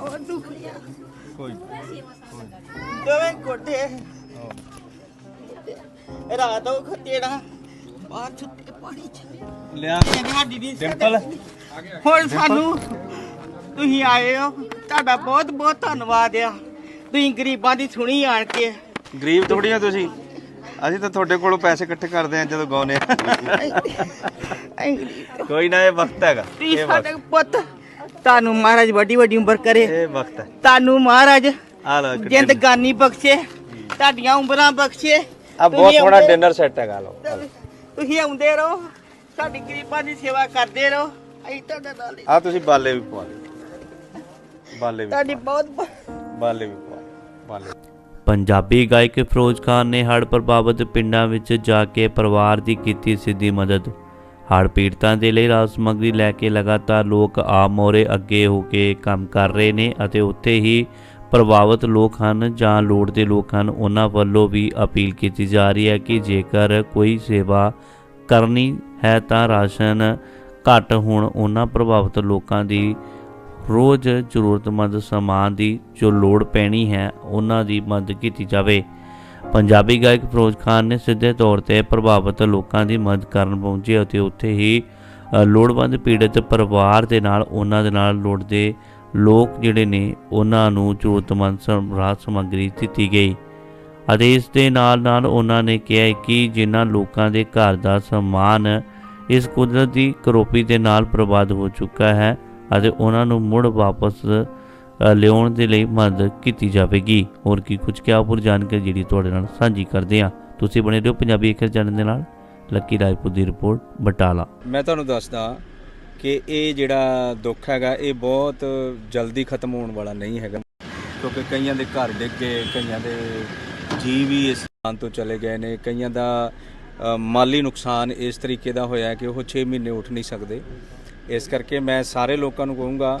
ਉਹ ਦੁਖਿਆ ਕੋਈ ਦੋਵੇਂ ਗੋਡੇ ਰਾਤ ਉਹ ਖਤੇੜਾ ਬਾਹਰ ਛੁੱਟੇ ਪਾਣੀ ਚ। ਲਿਆ। ਇਹਨੇ ਸਾਡੀ ਦੀ ਡਿੰਪਲ। ਹੁਣ ਸਾਨੂੰ ਤੁਸੀਂ ਆਏ ਹੋ। ਤੁਹਾਡਾ ਬਹੁਤ ਬਹੁਤ ਧੰਨਵਾਦ ਆ। ਤੁਸੀਂ ਗਰੀਬਾਂ ਦੀ ਸੁਣੀ ਆਣ ਕੇ। ਗਰੀਬ ਥੋੜੀ ਆ ਤੁਸੀਂ। ਅਸੀਂ ਤਾਂ ਤੁਹਾਡੇ ਕੋਲੋਂ ਪੈਸੇ ਇਕੱਠੇ ਕਰਦੇ ਆ ਜਦੋਂ ਗਾਉਨੇ ਆ ਕੋਈ ਨਾ ਇਹ ਵਕਤ ਹੈਗਾ। ਇਹ ਸਾਡੇ ਪੁੱਤ ਤੁਹਾਨੂੰ ਮਹਾਰਾਜ ਵੱਡੀ ਵੱਡੀ ਉਮਰ ਕਰੇ। ਇਹ ਵਕਤ ਹੈ। ਤੁਹਾਨੂੰ ਮਹਾਰਾਜ ਆ ਲਓ ਇੱਕ dinner। ਜ਼ਿੰਦਗਾਨੀ ਬਖਸ਼ੇ ਤੁਹਾਡੀਆਂ ਉਮਰਾਂ ਬਖਸ਼ੇ। ਆ ਬਹੁਤ ਤੁਸੀਂ ਸੋਹਣਾ ਆਉਂਦੇ- ਡਿਨਰ ਸੈੱਟ ਹੈਗਾ ਲਓ। ਆ ਲਓ। ਤੁਸੀਂ ਆਉਂਦੇ ਰਹੋ ਸਾਡੀ ਗਰੀਬਾਂ ਦੀ ਸੇਵਾ ਕਰਦੇ ਰਹੋ। ਅਸੀਂ ਤੁਹਾਡੇ ਨਾਲ ਹੀ। ਆ ਤੁਸੀਂ ਬਾਲੇ ਵੀ ਪਵਾ ਲਓ ਬਾਲੇ ਵੀ ਤੁਹਾਡੀ ਬਹੁਤ ਬਹੁਤ ਬਾਲੇ ਵੀ ਪਵਾ ਲਓ ਬਾਲੇ ਪੰਜਾਬੀ ਗਾਇਕ ਫਿਰੋਜ਼ ਖਾਨ ਨੇ ਹੜ੍ਹ ਪ੍ਰਭਾਵਿਤ ਪਿੰਡਾਂ ਵਿੱਚ ਜਾ ਕੇ ਪਰਿਵਾਰ ਦੀ ਕੀਤੀ ਸਿੱਧੀ ਮਦਦ। ਹੜ੍ਹ ਪੀੜਤਾਂ ਦੇ ਲਈ ਰਾਹਤ ਸਮੱਗਰੀ ਲੈ ਕੇ ਲਗਾਤਾਰ ਲੋਕ ਆਮ ਮੋਰੇ ਅੱਗੇ ਹੋ ਕੇ ਕੰਮ ਕਰ ਰਹੇ ਨੇ ਅਤੇ ਉੱਥੇ ਹੀ ਪ੍ਰਭਾਵਿਤ ਲੋਕ ਹਨ ਜਾਂ ਲੋੜ ਦੇ ਲੋਕ ਹਨ, ਉਹਨਾਂ ਵੱਲੋਂ ਵੀ ਅਪੀਲ ਕੀਤੀ ਜਾ ਰਹੀ ਹੈ ਕਿ ਜੇਕਰ ਕੋਈ ਸੇਵਾ ਕਰਨੀ ਹੈ ਤਾਂ ਰਾਸ਼ਨ ਘੱਟ ਹੋਣ, ਉਹਨਾਂ ਪ੍ਰਭਾਵਿਤ ਲੋਕਾਂ ਦੀ ਰੋਜ਼ ਜ਼ਰੂਰਤਮੰਦ ਸਮਾਨ ਦੀ ਜੋ ਲੋੜ ਪੈਣੀ ਹੈ, ਉਹਨਾਂ ਦੀ ਮਦਦ ਕੀਤੀ ਜਾਵੇ। ਪੰਜਾਬੀ ਗਾਇਕ ਫਿਰੋਜ਼ ਖਾਨ ਨੇ ਸਿੱਧੇ ਤੌਰ ਤੇ ਪ੍ਰਭਾਵਿਤ ਲੋਕਾਂ ਦੀ ਮਦਦ ਕਰਨ ਪਹੁੰਚੇ ਅਤੇ ਉੱਥੇ ਹੀ ਲੋੜਵੰਦ ਪੀੜਤ ਪਰਿਵਾਰ ਦੇ ਨਾਲ, ਉਹਨਾਂ ਦੇ ਨਾਲ ਲੋੜਦੇ ਲੋਕ ਜਿਹੜੇ ਨੇ, ਉਹਨਾਂ ਨੂੰ ਜ਼ਰੂਰਤਮੰਦ ਰਾਹਤ ਸਮੱਗਰੀ ਦਿੱਤੀ ਗਈ। ਅਤੇ ਇਸ ਦੇ ਨਾਲ ਨਾਲ ਉਹਨਾਂ ਨੇ ਕਿਹਾ ਕਿ ਜਿਨ੍ਹਾਂ ਲੋਕਾਂ ਦੇ ਘਰ ਦਾ ਸਮਾਨ ਇਸ ਕੁਦਰਤ ਦੀ ਕਰੋਪੀ ਦੇ ਨਾਲ ਬਰਬਾਦ ਹੋ ਚੁੱਕਾ ਹੈ ਅਤੇ ਉਹਨਾਂ ਨੂੰ ਮੁੜ ਵਾਪਸ ਲਿਆਉਣ ਦੇ ਲਈ ਮਦਦ ਕੀਤੀ ਜਾਵੇਗੀ। ਹੋਰ ਕੀ, ਕੁਝ ਕਿਹਾ ਪੂਰ ਜਾਣਕਾਰੀ ਜਿਹੜੀ ਤੁਹਾਡੇ ਨਾਲ ਸਾਂਝੀ ਕਰਦੇ ਹਾਂ। ਤੁਸੀਂ ਬਣੇ ਰਹੋ ਪੰਜਾਬੀ ਅਖਰ ਚੈਨਲ ਦੇ ਨਾਲ। ਲੱਕੀ ਰਾਜਪੂਤ ਦੀ ਰਿਪੋਰਟ, ਬਟਾਲਾ। ਮੈਂ ਤੁਹਾਨੂੰ ਦੱਸਦਾ ਕਿ ਇਹ ਜਿਹੜਾ ਦੁੱਖ ਹੈਗਾ, ਇਹ ਬਹੁਤ ਜਲਦੀ ਖਤਮ ਹੋਣ ਵਾਲਾ ਨਹੀਂ ਹੈਗਾ। ਕਿਉਂਕਿ ਕਈਆਂ ਦੇ ਘਰ ਡਿੱਗ ਗਏ, ਕਈਆਂ ਦੇ ਜੀਵ ਵੀ ਇਸ ਸਥਾਨ ਤੋਂ ਚਲੇ ਗਏ ਨੇ। ਕਈਆਂ ਦਾ ਮਾਲੀ ਨੁਕਸਾਨ ਇਸ ਤਰੀਕੇ ਦਾ ਹੋਇਆ ਕਿ ਉਹ 6 ਮਹੀਨੇ ਉੱਠ ਨਹੀਂ ਸਕਦੇ। ਇਸ ਕਰਕੇ ਮੈਂ ਸਾਰੇ ਲੋਕਾਂ ਨੂੰ ਕਹੂੰਗਾ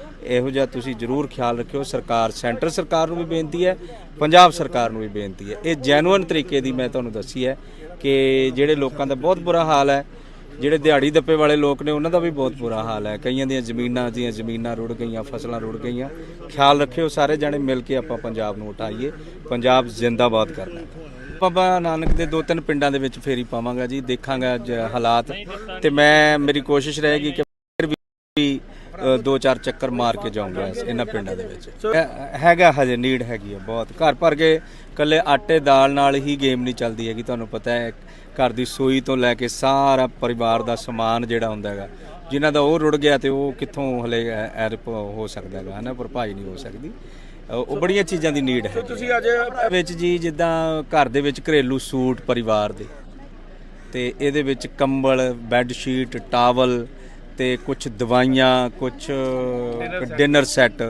ਇਹੋ ਜਿਹਾ ਤੁਸੀਂ ਜ਼ਰੂਰ ਖਿਆਲ ਰੱਖਿਓ। ਸਰਕਾਰ, ਸੈਂਟਰ ਸਰਕਾਰ ਨੂੰ ਵੀ ਬੇਨਤੀ ਹੈ, ਪੰਜਾਬ ਸਰਕਾਰ ਨੂੰ ਵੀ ਬੇਨਤੀ ਹੈ। ਇਹ ਜੈਨੂਇਨ ਤਰੀਕੇ ਦੀ ਮੈਂ ਤੁਹਾਨੂੰ ਦੱਸੀ ਹੈ ਕਿ ਜਿਹੜੇ ਲੋਕਾਂ ਦਾ ਬਹੁਤ ਬੁਰਾ ਹਾਲ ਹੈ, ਜਿਹੜੇ ਦਿਹਾੜੀ ਦੱਪੇ ਵਾਲੇ ਲੋਕ ਨੇ, ਉਹਨਾਂ ਦਾ ਵੀ ਬਹੁਤ ਬੁਰਾ ਹਾਲ ਹੈ। ਕਈਆਂ ਦੀਆਂ ਜ਼ਮੀਨਾਂ ਦੀਆਂ ਜ਼ਮੀਨਾਂ ਰੁੜ ਗਈਆਂ, ਫਸਲਾਂ ਰੁੜ ਗਈਆਂ। ਖਿਆਲ ਰੱਖਿਓ ਸਾਰੇ ਜਣੇ ਮਿਲ ਕੇ ਆਪਾਂ ਪੰਜਾਬ ਨੂੰ ਉਠਾਈਏ। ਪੰਜਾਬ ਜ਼ਿੰਦਾਬਾਦ ਕਰਨਾ ਹੈ। ਬਾਬਾ ਨਾਨਕ ਦੇ ਦੋ ਤਿੰਨ ਪਿੰਡਾਂ ਦੇ ਵਿੱਚ ਫੇਰੀ ਪਾਵਾਂਗਾ ਜੀ, ਦੇਖਾਂਗਾ ਅੱਜ ਹਾਲਾਤ। ਤੇ ਮੈਂ, ਮੇਰੀ ਕੋਸ਼ਿਸ਼ ਰਹੇਗੀ ਕਿ ਫਿਰ ਵੀ ਦੋ ਚਾਰ ਚੱਕਰ ਮਾਰ ਕੇ ਜਾਊਂਗਾ ਇਹਨਾਂ ਪਿੰਡਾਂ ਦੇ ਵਿੱਚ। ਹੈਗਾ ਹਜੇ ਨੀਡ ਹੈਗੀ ਹੈ ਬਹੁਤ। ਘਰ ਭਰ ਕੇ ਕੱਲੇ ਆਟੇ ਦਾਲ ਨਾਲ ਹੀ ਗੇਮ ਨਹੀਂ ਚੱਲਦੀ ਹੈਗੀ ਤੁਹਾਨੂੰ ਪਤਾ ਹੈ। ਘਰ ਦੀ ਸੋਈ ਤੋਂ ਲੈ ਕੇ ਸਾਰਾ ਪਰਿਵਾਰ ਦਾ ਸਮਾਨ ਜਿਹੜਾ ਹੁੰਦਾ ਹੈਗਾ ਜਿਨ੍ਹਾਂ ਦਾ ਉਹ ਰੁੜ ਗਿਆ ਤੇ ਉਹ ਕਿੱਥੋਂ ਹਲੇ ਐਰਪ ਹੋ ਸਕਦਾ ਹੈਗਾ ਹਨਾ? ਭਰਪਾਈ ਨਹੀਂ ਹੋ ਸਕਦੀ। ਉਹ ਬੜੀਆਂ ਚੀਜ਼ਾਂ ਦੀ ਨੀਡ ਹੈ ਤੁਸੀਂ ਅੱਜ ਵਿੱਚ ਜੀ ਜਿੱਦਾਂ ਘਰ ਦੇ ਵਿੱਚ ਘਰੇਲੂ ਸੂਟ ਪਰਿਵਾਰ ਦੇ ਤੇ ਇਹਦੇ ਵਿੱਚ ਕੰਬਲ ਬੈੱਡ ਸ਼ੀਟ ਟਾਵਲ ਤੇ ਕੁਝ ਦਵਾਈਆਂ ਕੁਝ ਡਿਨਰ ਸੈੱਟ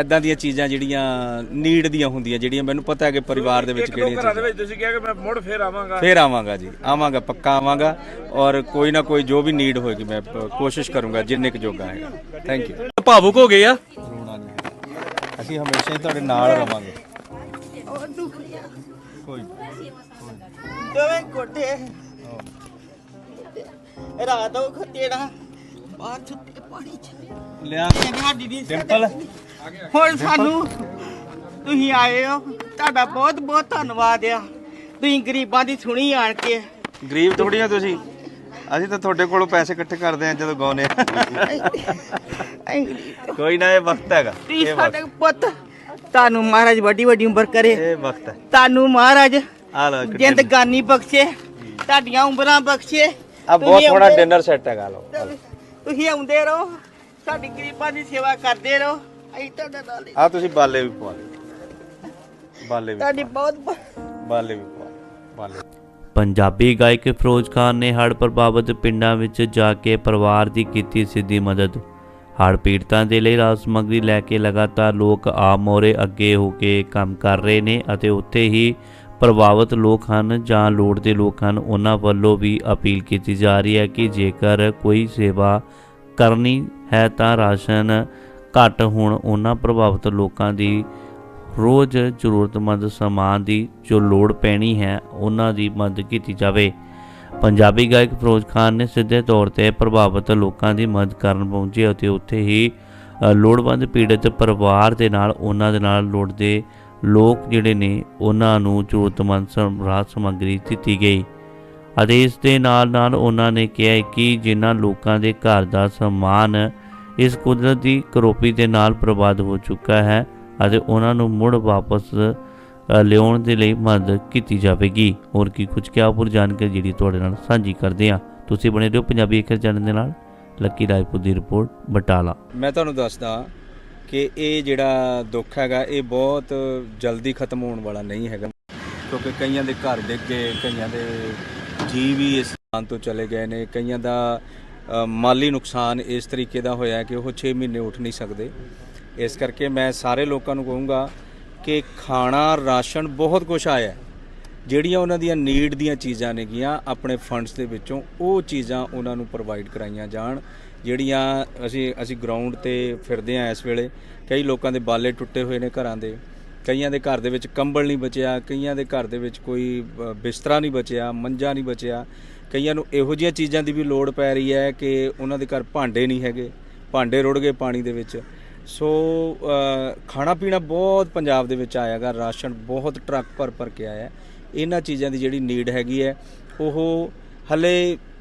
ਐਦਾਂ ਦੀਆਂ ਚੀਜ਼ਾਂ ਜਿਹੜੀਆਂ ਨੀਡ ਦੀਆਂ ਹੁੰਦੀਆਂ ਜਿਹੜੀਆਂ ਮੈਨੂੰ ਪਤਾ ਹੈ ਕਿ ਪਰਿਵਾਰ ਦੇ ਵਿੱਚ ਕਿਹੜੀਆਂ ਘਰਾਂ ਦੇ ਵਿੱਚ ਤੁਸੀਂ ਕਿਹਾ ਕਿ ਮੈਂ ਮੁੜ ਫੇਰ ਆਵਾਂਗਾ। ਫੇਰ ਆਵਾਂਗਾ ਜੀ ਆਵਾਂਗਾ ਪੱਕਾ ਆਵਾਂਗਾ ਔਰ ਕੋਈ ਨਾ ਕੋਈ ਜੋ ਵੀ ਨੀਡ ਹੋਏਗੀ ਮੈਂ ਕੋਸ਼ਿਸ਼ ਕਰੂੰਗਾ ਜਿੰਨੇ ਕੁ ਜੋਗਾ ਹੈਗਾ। ਥੈਂਕ ਯੂ ਭਾਵੁਕ ਹੋ ਗਏ ਆ? ਅਸੀਂ ਹਮੇਸ਼ਾ ਹੀ ਤੁਹਾਡੇ ਨਾਲ ਰਵਾਂਗੇ। ਕੋਈ ਦੋਵੇਂ ਗੋਡੇ। ਰਾਤ ਉਹ ਖਤੇੜਾ। ਬਾਹਰ ਛੁੱਟੇ ਪਾਣੀ ਚ। ਲਿਆ। ਇਹਨੇ ਸਾਡੀ ਦੀ ਡਿੰਪਲ। ਹੁਣ ਸਾਨੂੰ ਤੁਸੀਂ ਆਏ ਹੋ। ਤੁਹਾਡਾ ਬਹੁਤ ਬਹੁਤ ਧੰਨਵਾਦ ਆ। ਤੁਸੀਂ ਗਰੀਬਾਂ ਦੀ ਸੁਣੀ ਆਣ ਕੇ। ਗਰੀਬ ਥੋੜੀ ਆ ਤੁਸੀਂ। ਅਸੀਂ ਤਾਂ ਤੁਹਾਡੇ ਕੋਲੋਂ ਪੈਸੇ ਇਕੱਠੇ ਕਰਦੇ ਆ ਜਦੋਂ ਗਾਉਨੇ ਆ। ਅਸੀਂ ਗਰੀਬ ਕੋਈ ਨਾ ਇਹ ਵਕਤ ਹੈਗਾ। ਤੁਸੀਂ ਇਹ ਸਾਡੇ ਵਕਤ। ਪੁੱਤ ਤੁਹਾਨੂੰ ਮਹਾਰਾਜ ਵੱਡੀ ਵੱਡੀ ਉਮਰ ਕਰੇ। ਇਹ ਵਕਤ ਹੈ। ਤੁਹਾਨੂੰ ਮਹਾਰਾਜ ਆ ਲਓ ਇੱਕ ਜ਼ਿੰਦਗਾਨੀ ਬਖਸ਼ੇ ਤੁਹਾਡੀਆਂ ਉਮਰਾਂ ਬਖਸ਼ੇ। ਆ ਬਹੁਤ ਤੁਸੀਂ ਸੋਹਣਾ ਡਿਨਰ ਸੈੱਟ ਹੈਗਾ ਲਓ। ਤੁਸੀਂ ਆਉਂਦੇ ਰਹੋ ਸਾਡੀ ਗਰੀਬਾਂ ਦੀ ਸੇਵਾ ਕਰਦੇ ਰਹੋ। ਅਸੀਂ ਤੁਹਾਡੇ ਨਾਲ ਹੀ- ਆ ਤੁਸੀਂ ਬਾਲੇ ਵੀ ਪਵਾ ਲਓ ਬਾਲੇ ਵੀ ਤੁਹਾਡੀ ਬਹੁਤ ਬਾਲੇ ਵੀ ਪਵਾ ਲਓ ਬਾਲੇ ਪੰਜਾਬੀ ਗਾਇਕ ਫਿਰੋਜ਼ ਖਾਨ ਨੇ ਹੜ੍ਹ ਪ੍ਰਭਾਵਿਤ ਪਿੰਡਾਂ ਵਿੱਚ ਜਾ ਕੇ ਪਰਿਵਾਰ ਦੀ ਕੀਤੀ ਸਿੱਧੀ ਮਦਦ। ਹੜ੍ਹ ਪੀੜਤਾਂ ਦੇ ਲਈ ਰਾਹਤ ਸਮੱਗਰੀ ਲੈ ਕੇ ਲਗਾਤਾਰ ਲੋਕ ਆਪ ਮੋਰੇ ਅੱਗੇ ਹੋ ਕੇ ਕੰਮ ਕਰ ਰਹੇ ਨੇ ਅਤੇ ਉੱਥੇ ਹੀ ਪ੍ਰਭਾਵਿਤ ਲੋਕ ਹਨ ਜਾਂ ਲੋੜ ਦੇ ਲੋਕ ਹਨ, ਉਹਨਾਂ ਵੱਲੋਂ ਵੀ ਅਪੀਲ ਕੀਤੀ ਜਾ ਰਹੀ ਹੈ ਕਿ ਜੇਕਰ ਕੋਈ ਸੇਵਾ ਕਰਨੀ ਹੈ ਤਾਂ ਰਾਸ਼ਨ ਘੱਟ ਹੋਣ। ਉਹਨਾਂ ਪ੍ਰਭਾਵਿਤ ਲੋਕਾਂ ਦੀ ਰੋਜ਼ ਜ਼ਰੂਰਤਮੰਦ ਸਮਾਨ ਦੀ ਜੋ ਲੋੜ ਪੈਣੀ ਹੈ, ਉਹਨਾਂ ਦੀ ਮਦਦ ਕੀਤੀ ਜਾਵੇ। ਪੰਜਾਬੀ ਗਾਇਕ ਫਿਰੋਜ਼ ਖਾਨ ਨੇ ਸਿੱਧੇ ਤੌਰ ਤੇ ਪ੍ਰਭਾਵਿਤ ਲੋਕਾਂ ਦੀ ਮਦਦ ਕਰਨ ਪਹੁੰਚੇ ਅਤੇ ਉੱਥੇ ਹੀ ਲੋੜਵੰਦ ਪੀੜਤ ਪਰਿਵਾਰ ਦੇ ਨਾਲ, ਉਹਨਾਂ ਦੇ ਨਾਲ ਲੋੜਦੇ ਲੋਕ ਜਿਹੜੇ ਨੇ, ਉਹਨਾਂ ਨੂੰ ਜ਼ਰੂਰਤਮੰਦ ਰਾਹਤ ਸਮੱਗਰੀ ਦਿੱਤੀ ਗਈ। ਅਤੇ ਇਸ ਦੇ ਨਾਲ ਨਾਲ ਉਹਨਾਂ ਨੇ ਕਿਹਾ ਕਿ ਜਿਨ੍ਹਾਂ ਲੋਕਾਂ ਦੇ ਘਰ ਦਾ ਸਮਾਨ ਇਸ ਕੁਦਰਤ ਦੀ ਕਰੋਪੀ ਦੇ ਨਾਲ ਬਰਬਾਦ ਹੋ ਚੁੱਕਾ ਹੈ ਅਤੇ ਉਹਨਾਂ ਨੂੰ ਮੁੜ ਵਾਪਸ ਲਿਆਉਣ ਦੇ ਲਈ ਮਦਦ ਕੀਤੀ ਜਾਵੇਗੀ। ਹੋਰ ਕੀ ਕੁਝ ਕਿਹਾ? ਪੂਰੀ ਜਾਣਕਾਰੀ ਜਿਹੜੀ ਤੁਹਾਡੇ ਨਾਲ ਸਾਂਝੀ ਕਰਦੇ ਹਾਂ। ਤੁਸੀਂ ਬਣੇ ਰਹੋ ਪੰਜਾਬੀ ਅਖਰ ਚੈਨਲ ਦੇ ਨਾਲ। ਲੱਕੀ ਰਾਜਪੂਤ ਦੀ ਰਿਪੋਰਟ, ਬਟਾਲਾ। ਮੈਂ ਤੁਹਾਨੂੰ ਦੱਸਦਾ ਕਿ ਇਹ ਜਿਹੜਾ ਦੁੱਖ ਹੈਗਾ, ਇਹ ਬਹੁਤ ਜਲਦੀ ਖਤਮ ਹੋਣ ਵਾਲਾ ਨਹੀਂ ਹੈਗਾ। ਕਿਉਂਕਿ ਕਈਆਂ ਦੇ ਘਰ ਡਿੱਗ ਗਏ, ਕਈਆਂ ਦੇ ਜੀ ਵੀ ਇਸ ਸਥਾਨ ਤੋਂ ਚਲੇ ਗਏ ਨੇ। ਕਈਆਂ ਦਾ ਮਾਲੀ ਨੁਕਸਾਨ ਇਸ ਤਰੀਕੇ ਦਾ ਹੋਇਆ ਕਿ ਉਹ 6 ਮਹੀਨੇ ਉੱਠ ਨਹੀਂ ਸਕਦੇ। ਇਸ ਕਰਕੇ ਮੈਂ ਸਾਰੇ ਲੋਕਾਂ ਨੂੰ ਕਹੂੰਗਾ ਕਿ ਖਾਣਾ, ਰਾਸ਼ਨ ਬਹੁਤ ਕੁਝ ਆਇਆ ਜਿਹੜੀਆਂ ਉਹਨਾਂ ਦੀਆਂ ਨੀਡ ਦੀਆਂ ਚੀਜ਼ਾਂ ਨੇਗੀਆਂ, ਆਪਣੇ ਫੰਡਸ ਦੇ ਵਿੱਚੋਂ ਉਹ ਚੀਜ਼ਾਂ ਉਹਨਾਂ ਨੂੰ ਪ੍ਰੋਵਾਈਡ ਕਰਾਈਆਂ ਜਾਣ। ਜਿਹੜੀਆਂ ਅਸੀਂ ਅਸੀਂ ਗਰਾਊਂਡ ਤੇ ਫਿਰਦੇ ਆ ਇਸ ਵੇਲੇ, ਕਈ ਲੋਕਾਂ ਦੇ ਬਾਲੇ ਟੁੱਟੇ ਹੋਏ ਨੇ ਘਰਾਂ ਦੇ, ਕਈਆਂ ਦੇ ਘਰ ਦੇ ਵਿੱਚ ਕੰਬਲ ਨਹੀਂ ਬਚਿਆ, ਕਈਆਂ ਦੇ ਘਰ ਦੇ ਵਿੱਚ ਕੋਈ ਬਿਸਤਰਾ ਨਹੀਂ ਬਚਿਆ, ਮੰਜਾ ਨਹੀਂ ਬਚਿਆ, ਕਈਆਂ ਨੂੰ ਇਹੋ ਜਿਹੀਆਂ ਚੀਜ਼ਾਂ ਦੀ ਵੀ ਲੋੜ ਪੈ ਰਹੀ ਹੈ ਕਿ ਉਹਨਾਂ ਦੇ ਘਰ ਭਾਂਡੇ ਨਹੀਂ ਹੈਗੇ, ਭਾਂਡੇ ਰੁੜ ਗਏ ਪਾਣੀ ਦੇ ਵਿੱਚ। ਸੋ ਖਾਣਾ ਪੀਣਾ ਬਹੁਤ ਪੰਜਾਬ ਦੇ ਵਿੱਚ ਆਇਆਗਾ ਰਾਸ਼ਨ ਬਹੁਤ ਟਰੱਕ ਭਰ ਭਰ ਕੇ ਆਇਆ। ਇਹਨਾਂ ਚੀਜ਼ਾਂ ਦੀ ਜਿਹੜੀ ਨੀਡ ਹੈਗੀ ਹੈ, ਉਹ ਹਲੇ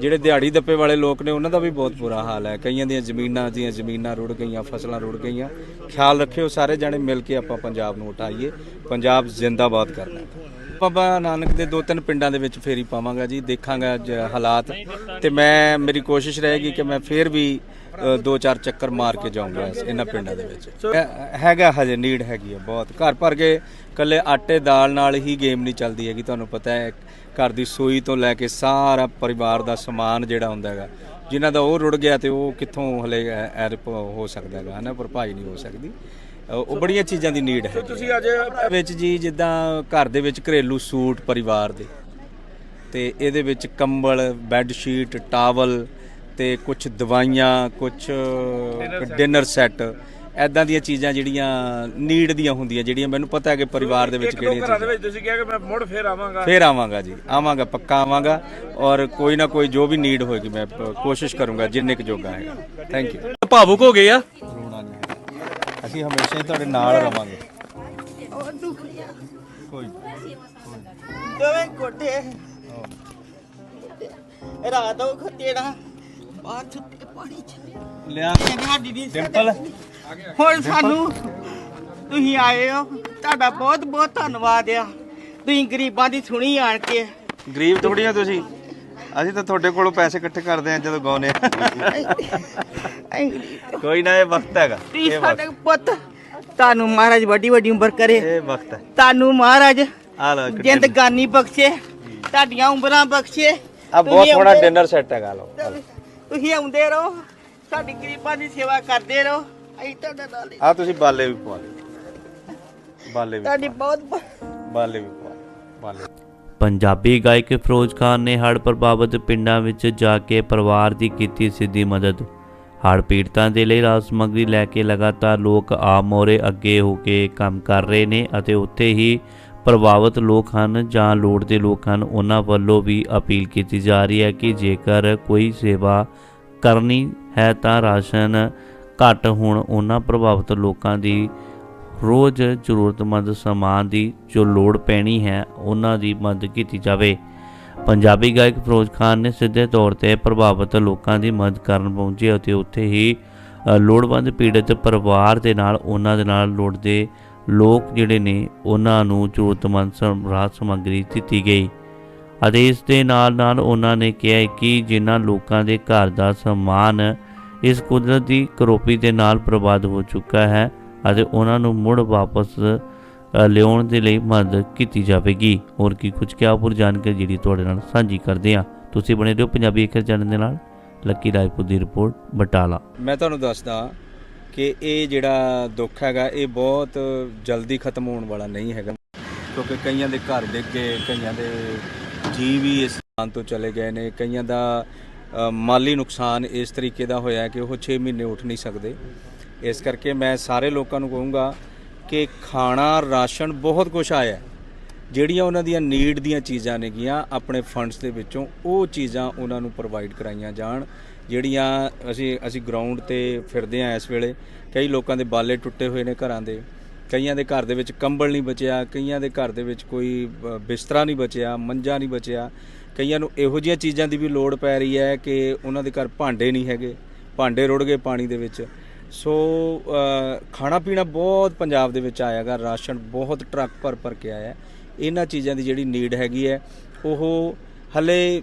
ਜਿਹੜੇ ਦਿਹਾੜੀ ਦੱਪੇ ਵਾਲੇ ਲੋਕ ਨੇ, ਉਹਨਾਂ ਦਾ ਵੀ ਬਹੁਤ ਬੁਰਾ ਹਾਲ ਹੈ। ਕਈਆਂ ਦੀਆਂ ਜ਼ਮੀਨਾਂ ਦੀਆਂ ਜ਼ਮੀਨਾਂ ਰੁੜ ਗਈਆਂ, ਫਸਲਾਂ ਰੁੜ ਗਈਆਂ। ਖਿਆਲ ਰੱਖਿਓ ਸਾਰੇ ਜਣੇ, ਮਿਲ ਕੇ ਆਪਾਂ ਪੰਜਾਬ ਨੂੰ ਉਠਾਈਏ। ਪੰਜਾਬ ਜ਼ਿੰਦਾਬਾਦ ਕਰਨਾ ਹੈ। ਬਾਬਾ ਨਾਨਕ ਦੇ ਦੋ ਤਿੰਨ ਪਿੰਡਾਂ ਦੇ ਵਿੱਚ ਫੇਰੀ ਪਾਵਾਂਗਾ ਜੀ, ਦੇਖਾਂਗਾ ਅੱਜ ਹਾਲਾਤ। ਤੇ ਮੈਂ, ਮੇਰੀ ਕੋਸ਼ਿਸ਼ ਰਹੇਗੀ ਕਿ ਮੈਂ ਫੇਰ ਵੀ ਦੋ ਚਾਰ ਚੱਕਰ ਮਾਰ ਕੇ ਜਾਊਂਗਾ ਇਹਨਾਂ ਪਿੰਡਾਂ ਦੇ ਵਿੱਚ। ਹੈਗਾ ਹਜੇ, ਨੀਡ ਹੈਗੀ ਹੈ, ਬਹੁਤ। ਘਰ ਭਰ ਕੇ ਕੱਲੇ ਆਟੇ ਦਾਲ ਨਾਲ ਹੀ ਗੇਮ ਨਹੀਂ ਚੱਲਦੀ ਹੈਗੀ, ਤੁਹਾਨੂੰ ਪਤਾ ਹੈ। ਘਰ ਦੀ ਸੂਈ ਤੋਂ ਲੈ ਕੇ ਸਾਰਾ ਪਰਿਵਾਰ ਦਾ ਸਮਾਨ ਜਿਹੜਾ ਹੁੰਦਾ ਹੈਗਾ ਜਿਨ੍ਹਾਂ ਦਾ ਉਹ ਰੁੜ ਗਿਆ ਤੇ ਉਹ ਕਿੱਥੋਂ ਹਲੇ ਐ ਹੋ ਸਕਦਾ ਹੈਗਾ ਹਨਾ ਭਰਪਾਈ ਨਹੀਂ ਹੋ ਸਕਦੀ। ਉਹ ਬੜੀਆਂ ਚੀਜ਼ਾਂ ਦੀ ਨੀਡ ਹੈ ਤੁਸੀਂ ਅੱਜ ਵਿੱਚ ਜੀ ਜਿੱਦਾਂ ਘਰ ਦੇ ਵਿੱਚ ਘਰੇਲੂ ਸੂਟ ਪਰਿਵਾਰ ਦੇ ਤੇ ਇਹਦੇ ਵਿੱਚ ਕੰਬਲ ਬੈੱਡ ਸ਼ੀਟ ਟਾਵਲ ਤੇ ਕੁਝ ਦਵਾਈਆਂ ਕੁਝ ਡਿਨਰ ਸੈੱਟ ਐਦਾਂ ਦੀਆਂ ਚੀਜ਼ਾਂ ਜਿਹੜੀਆਂ ਨੀਡ ਦੀਆਂ ਹੁੰਦੀਆਂ ਜਿਹੜੀਆਂ ਮੈਨੂੰ ਪਤਾ ਹੈ ਕਿ ਪਰਿਵਾਰ ਦੇ ਵਿੱਚ ਇੱਕ ਦੋ ਕਿਹੜੀਆਂ ਘਰਾਂ ਦੇ ਵਿੱਚ ਤੁਸੀਂ ਕਿਹਾ ਕਿ ਮੈਂ ਮੁੜ ਫੇਰ ਆਵਾਂਗਾ। ਫੇਰ ਆਵਾਂਗਾ ਜੀ ਆਵਾਂਗਾ ਪੱਕਾ ਆਵਾਂਗਾ ਔਰ ਕੋਈ ਨਾ ਕੋਈ ਜੋ ਵੀ ਨੀਡ ਹੋਏਗੀ ਮੈਂ ਕੋਸ਼ਿਸ਼ ਕਰੂੰਗਾ ਜਿੰਨੇ ਕੁ ਜੋਗਾ ਹੈਗਾ। ਥੈਂਕ ਯੂ ਭਾਵੁਕ ਹੋ ਗਏ ਆ? ਰੋਣਾ ਨਹੀਂ। ਅਸੀਂ ਹਮੇਸ਼ਾ ਹੀ ਤੁਹਾਡੇ ਨਾਲ ਰਵਾਂਗੇ। ਕੋਈ ਦੋਵੇਂ ਕੋਟੇ ਰਾਤ ਉਹ ਖਤੇੜਾ। ਬਾਹਰ ਛੁੱਟੇ ਪਾਣੀ ਚ ਲਿਆ। ਸਾਡੀ ਦੀ ਡਿੰਪਲ। ਹੁਣ ਸਾਨੂੰ ਤੁਸੀਂ ਆਏ ਹੋ। ਤੁਹਾਡਾ ਬਹੁਤ ਬਹੁਤ ਧੰਨਵਾਦ ਆ। ਤੁਸੀਂ ਗਰੀਬਾਂ ਦੀ ਸੁਣੀ ਆਣ ਕੇ। ਗਰੀਬ ਥੋੜੀ ਆ ਤੁਸੀਂ। ਅਸੀਂ ਤਾਂ ਤੁਹਾਡੇ ਕੋਲੋਂ ਪੈਸੇ ਇਕੱਠੇ ਕਰਦੇ ਆ ਜਦੋਂ ਗਾਉਨੇ ਆ ਅਸੀਂ ਗਰੀਬ ਕੋਈ ਨਾ ਇਹ ਵਕਤ ਹੈਗਾ। ਤੁਸੀਂ ਇਹ ਵਕਤ। ਸਾਡੇ ਪੁੱਤ ਤੁਹਾਨੂੰ ਮਹਾਰਾਜ ਵੱਡੀ ਵੱਡੀ ਉਮਰ ਕਰੇ। ਇਹ ਵਕਤ ਹੈ। ਤੁਹਾਨੂੰ ਮਹਾਰਾਜ ਆ ਲਓ ਜ਼ਿੰਦਗਾਨੀ ਬਖਸ਼ੇ ਤੁਹਾਡੀਆਂ ਉਮਰਾਂ ਬਖਸ਼ੇ। ਆ ਬਹੁਤ ਡਿਨਰ ਸੈੱਟ ਹੈਗਾ ਲਓ। ਤੁਸੀਂ ਆਉਂਦੇ ਰਹੋ ਸਾਡੀ ਗਰੀਬਾਂ ਦੀ ਸੇਵਾ ਕਰਦੇ ਰਹੋ। ਅਸੀਂ ਤੁਹਾਡੇ ਨਾਲ ਹੀ। ਆ ਤੁਸੀਂ ਬਾਲੇ ਵੀ ਪਵਾ ਲਓ। ਬਾਲੇ ਵੀ ਤੁਹਾਡੀ ਬਹੁਤ ਬਹੁਤ ਬਾਲੇ ਵੀ ਪਵਾ ਲਓ। ਬਾਲੇ ਪੰਜਾਬੀ ਗਾਇਕ ਫਿਰੋਜ਼ ਖਾਨ ਨੇ ਹੜ੍ਹ ਪ੍ਰਭਾਵਿਤ ਪਿੰਡਾਂ ਵਿੱਚ ਜਾ ਕੇ ਪਰਿਵਾਰ ਦੀ ਕੀਤੀ ਸਿੱਧੀ ਮਦਦ। ਹੜ੍ਹ ਪੀੜਤਾਂ ਦੇ ਲਈ ਰਾਹਤ ਸਮੱਗਰੀ ਲੈ ਕੇ ਲਗਾਤਾਰ ਲੋਕ ਆਪ ਮੋਰੇ ਅੱਗੇ ਹੋ ਕੇ ਕੰਮ ਕਰ ਰਹੇ ਨੇ ਅਤੇ ਉੱਥੇ ਹੀ ਪ੍ਰਭਾਵਿਤ ਲੋਕ ਹਨ ਜਾਂ ਲੋੜ ਦੇ ਲੋਕ ਹਨ, ਉਹਨਾਂ ਵੱਲੋਂ ਵੀ ਅਪੀਲ ਕੀਤੀ ਜਾ ਰਹੀ ਹੈ ਕਿ ਜੇਕਰ ਕੋਈ ਸੇਵਾ ਕਰਨੀ ਹੈ ਤਾਂ ਰਾਸ਼ਨ ਘੱਟ ਹੋਣ। ਉਹਨਾਂ ਪ੍ਰਭਾਵਿਤ ਲੋਕਾਂ ਦੀ ਰੋਜ਼ ਜ਼ਰੂਰਤਮੰਦ ਸਮਾਨ ਦੀ ਜੋ ਲੋੜ ਪੈਣੀ ਹੈ, ਉਹਨਾਂ ਦੀ ਮਦਦ ਕੀਤੀ ਜਾਵੇ। ਪੰਜਾਬੀ ਗਾਇਕ ਫਿਰੋਜ਼ ਖਾਨ ਨੇ ਸਿੱਧੇ ਤੌਰ ਤੇ ਪ੍ਰਭਾਵਿਤ ਲੋਕਾਂ ਦੀ ਮਦਦ ਕਰਨ ਪਹੁੰਚੇ ਅਤੇ ਉੱਥੇ ਹੀ ਲੋੜਵੰਦ ਪੀੜਤ ਪਰਿਵਾਰ ਦੇ ਨਾਲ, ਉਹਨਾਂ ਦੇ ਨਾਲ ਲੋੜਦੇ ਲੋਕ ਜਿਹੜੇ ਨੇ, ਉਹਨਾਂ ਨੂੰ ਜ਼ਰੂਰਤਮੰਦ ਰਾਹਤ ਸਮੱਗਰੀ ਦਿੱਤੀ ਗਈ। ਅਤੇ ਇਸ ਦੇ ਨਾਲ ਨਾਲ ਉਹਨਾਂ ਨੇ ਕਿਹਾ ਕਿ ਜਿਨ੍ਹਾਂ ਲੋਕਾਂ ਦੇ ਘਰ ਦਾ ਸਮਾਨ ਇਸ ਕੁਦਰਤ ਦੀ ਕਰੋਪੀ ਦੇ ਨਾਲ ਬਰਬਾਦ ਹੋ ਚੁੱਕਾ ਹੈ, ਅਤੇ ਉਹਨਾਂ ਨੂੰ ਮੁੜ ਵਾਪਸ ਲਿਆਉਣ ਦੇ ਲਈ ਮਦਦ ਕੀਤੀ ਜਾਵੇਗੀ। ਹੋਰ ਕੀ, ਕੁਝ ਕਿਆਪੁਰ ਜਾਣਕਾਰੀ ਜਿਹੜੀ ਤੁਹਾਡੇ ਨਾਲ ਸਾਂਝੀ ਕਰਦੇ ਹਾਂ। ਤੁਸੀਂ ਬਣੇ ਰਹੋ ਪੰਜਾਬੀ ਅਖਰ ਚੈਨਲ ਦੇ ਨਾਲ। ਲੱਕੀ ਰਾਜਪੂਤ ਦੀ ਰਿਪੋਰਟ ਬਟਾਲਾ। ਮੈਂ ਤੁਹਾਨੂੰ ਦੱਸਦਾ ਕਿ ਇਹ ਜਿਹੜਾ ਦੁੱਖ ਹੈਗਾ, ਇਹ ਬਹੁਤ ਜਲਦੀ ਖਤਮ ਹੋਣ ਵਾਲਾ ਨਹੀਂ ਹੈਗਾ। ਕਿਉਂਕਿ ਕਈਆਂ ਦੇ ਘਰ ਡਿੱਗ ਗਏ, ਕਈਆਂ ਦੇ ਜੀ ਵੀ ਇਸ ਸਥਾਨ ਤੋਂ ਚਲੇ ਗਏ ਨੇ। ਕਈਆਂ ਦਾ ਮਾਲੀ ਨੁਕਸਾਨ ਇਸ ਤਰੀਕੇ ਦਾ ਹੋਇਆ ਕਿ ਉਹ 6 ਮਹੀਨੇ ਉੱਠ ਨਹੀਂ ਸਕਦੇ। ਇਸ ਕਰਕੇ ਮੈਂ ਸਾਰੇ ਲੋਕਾਂ ਨੂੰ ਕਹੂੰਗਾ ਕਿ ਖਾਣਾ, ਰਾਸ਼ਨ ਬਹੁਤ ਕੁਝ ਆਇਆ ਜਿਹੜੀਆਂ ਉਹਨਾਂ ਦੀਆਂ ਨੀਡ ਦੀਆਂ ਚੀਜ਼ਾਂ ਨੇਗੀਆਂ, ਆਪਣੇ ਫੰਡਸ ਦੇ ਵਿੱਚੋਂ ਉਹ ਚੀਜ਼ਾਂ ਉਹਨਾਂ ਨੂੰ ਪ੍ਰੋਵਾਈਡ ਕਰਾਈਆਂ ਜਾਣ। ਜਿਹੜੀਆਂ ਅਸੀਂ ਅਸੀਂ ਗਰਾਊਂਡ ਤੇ ਫਿਰਦੇ ਆ ਇਸ ਵੇਲੇ, ਕਈ ਲੋਕਾਂ ਦੇ ਬਾਲੇ ਟੁੱਟੇ ਹੋਏ ਨੇ ਘਰਾਂ ਦੇ, ਕਈਆਂ ਦੇ ਘਰ ਦੇ ਵਿੱਚ ਕੰਬਲ ਨਹੀਂ ਬਚਿਆ, ਕਈਆਂ ਦੇ ਘਰ ਦੇ ਵਿੱਚ ਕੋਈ ਬਿਸਤਰਾ ਨਹੀਂ ਬਚਿਆ, ਮੰਜਾ ਨਹੀਂ ਬਚਿਆ, ਕਈਆਂ ਨੂੰ ਇਹੋ ਜਿਹੀਆਂ ਚੀਜ਼ਾਂ ਦੀ ਵੀ ਲੋੜ ਪੈ ਰਹੀ ਹੈ ਕਿ ਉਹਨਾਂ ਦੇ ਘਰ ਭਾਂਡੇ ਨਹੀਂ ਹੈਗੇ, ਭਾਂਡੇ ਰੁੜ ਗਏ ਪਾਣੀ ਦੇ ਵਿੱਚ। ਸੋ ਖਾਣਾ ਪੀਣਾ ਬਹੁਤ ਪੰਜਾਬ ਦੇ ਵਿੱਚ ਆਇਆਗਾ ਰਾਸ਼ਨ ਬਹੁਤ ਟਰੱਕ ਭਰ ਭਰ ਕੇ ਆਇਆ ਇਹਨਾਂ ਚੀਜ਼ਾਂ ਦੀ ਜਿਹੜੀ ਨੀਡ ਹੈਗੀ ਹੈ, ਉਹ ਹਲੇ